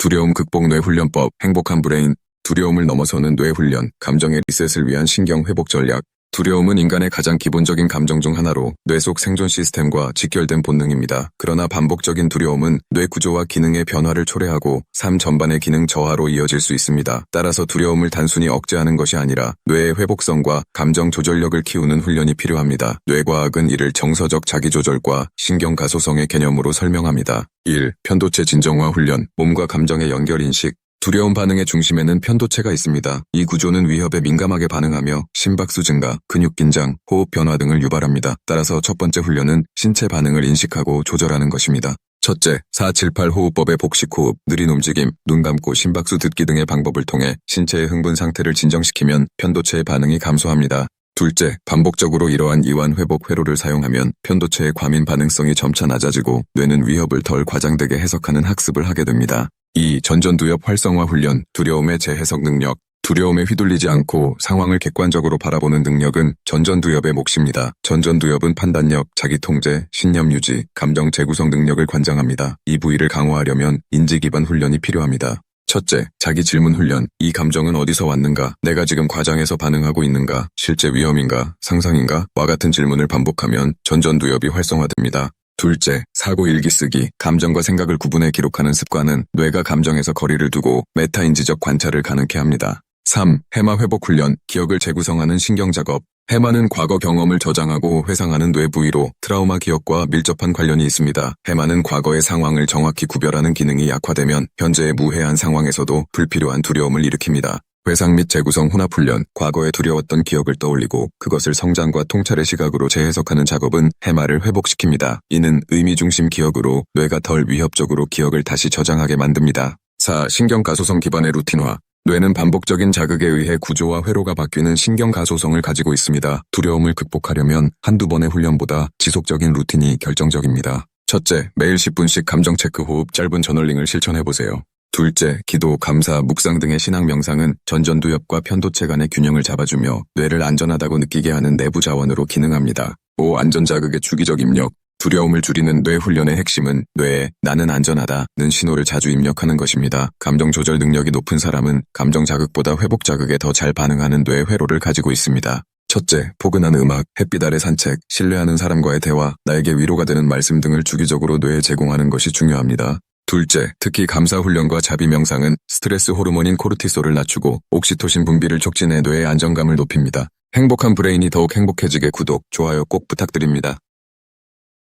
두려움 극복 뇌훈련법, 행복한 브레인, 두려움을 넘어서는 뇌훈련, 감정의 리셋을 위한 신경 회복 전략. 두려움은 인간의 가장 기본적인 감정 중 하나로 뇌 속 생존 시스템과 직결된 본능입니다. 그러나 반복적인 두려움은 뇌 구조와 기능의 변화를 초래하고 삶 전반의 기능 저하로 이어질 수 있습니다. 따라서 두려움을 단순히 억제하는 것이 아니라 뇌의 회복성과 감정 조절력을 키우는 훈련이 필요합니다. 뇌과학은 이를 정서적 자기조절과 신경 가소성의 개념으로 설명합니다. 1. 편도체 진정화 훈련, 몸과 감정의 연결 인식, 두려움 반응의 중심에는 편도체가 있습니다. 이 구조는 위협에 민감하게 반응하며 심박수 증가, 근육 긴장, 호흡 변화 등을 유발합니다. 따라서 첫 번째 훈련은 신체 반응을 인식하고 조절하는 것입니다. 첫째, 478 호흡법의 복식 호흡, 느린 움직임, 눈 감고 심박수 듣기 등의 방법을 통해 신체의 흥분 상태를 진정시키면 편도체의 반응이 감소합니다. 둘째, 반복적으로 이러한 이완 회복 회로를 사용하면 편도체의 과민 반응성이 점차 낮아지고 뇌는 위협을 덜 과장되게 해석하는 학습을 하게 됩니다. 2. 전전두엽 활성화 훈련, 두려움의 재해석 능력. 두려움에 휘둘리지 않고 상황을 객관적으로 바라보는 능력은 전전두엽의 몫입니다. 전전두엽은 판단력, 자기통제, 신념 유지, 감정 재구성 능력을 관장합니다. 이 부위를 강화하려면 인지 기반 훈련이 필요합니다. 첫째, 자기 질문 훈련. 이 감정은 어디서 왔는가? 내가 지금 과장해서 반응하고 있는가? 실제 위험인가? 상상인가? 와 같은 질문을 반복하면 전전두엽이 활성화됩니다. 둘째, 사고 일기 쓰기. 감정과 생각을 구분해 기록하는 습관은 뇌가 감정에서 거리를 두고 메타인지적 관찰을 가능케 합니다. 3. 해마 회복 훈련. 기억을 재구성하는 신경 작업. 해마는 과거 경험을 저장하고 회상하는 뇌 부위로 트라우마 기억과 밀접한 관련이 있습니다. 해마는 과거의 상황을 정확히 구별하는 기능이 약화되면 현재의 무해한 상황에서도 불필요한 두려움을 일으킵니다. 회상 및 재구성 혼합 훈련, 과거에 두려웠던 기억을 떠올리고 그것을 성장과 통찰의 시각으로 재해석하는 작업은 해마를 회복시킵니다. 이는 의미 중심 기억으로 뇌가 덜 위협적으로 기억을 다시 저장하게 만듭니다. 4. 신경 가소성 기반의 루틴화. 뇌는 반복적인 자극에 의해 구조와 회로가 바뀌는 신경 가소성을 가지고 있습니다. 두려움을 극복하려면 한두 번의 훈련보다 지속적인 루틴이 결정적입니다. 첫째, 매일 10분씩 감정 체크 호흡 짧은 저널링을 실천해보세요. 둘째, 기도, 감사, 묵상 등의 신앙 명상은 전전두엽과 편도체 간의 균형을 잡아주며 뇌를 안전하다고 느끼게 하는 내부 자원으로 기능합니다. 5. 안전자극의 주기적 입력. 두려움을 줄이는 뇌 훈련의 핵심은 뇌에 나는 안전하다는 신호를 자주 입력하는 것입니다. 감정 조절 능력이 높은 사람은 감정 자극보다 회복 자극에 더 잘 반응하는 뇌 회로를 가지고 있습니다. 첫째, 포근한 음악, 햇빛 아래 산책, 신뢰하는 사람과의 대화, 나에게 위로가 되는 말씀 등을 주기적으로 뇌에 제공하는 것이 중요합니다. 둘째, 특히 감사 훈련과 자비 명상은 스트레스 호르몬인 코르티솔을 낮추고 옥시토신 분비를 촉진해 뇌의 안정감을 높입니다. 행복한 브레인이 더욱 행복해지게 구독, 좋아요 꼭 부탁드립니다.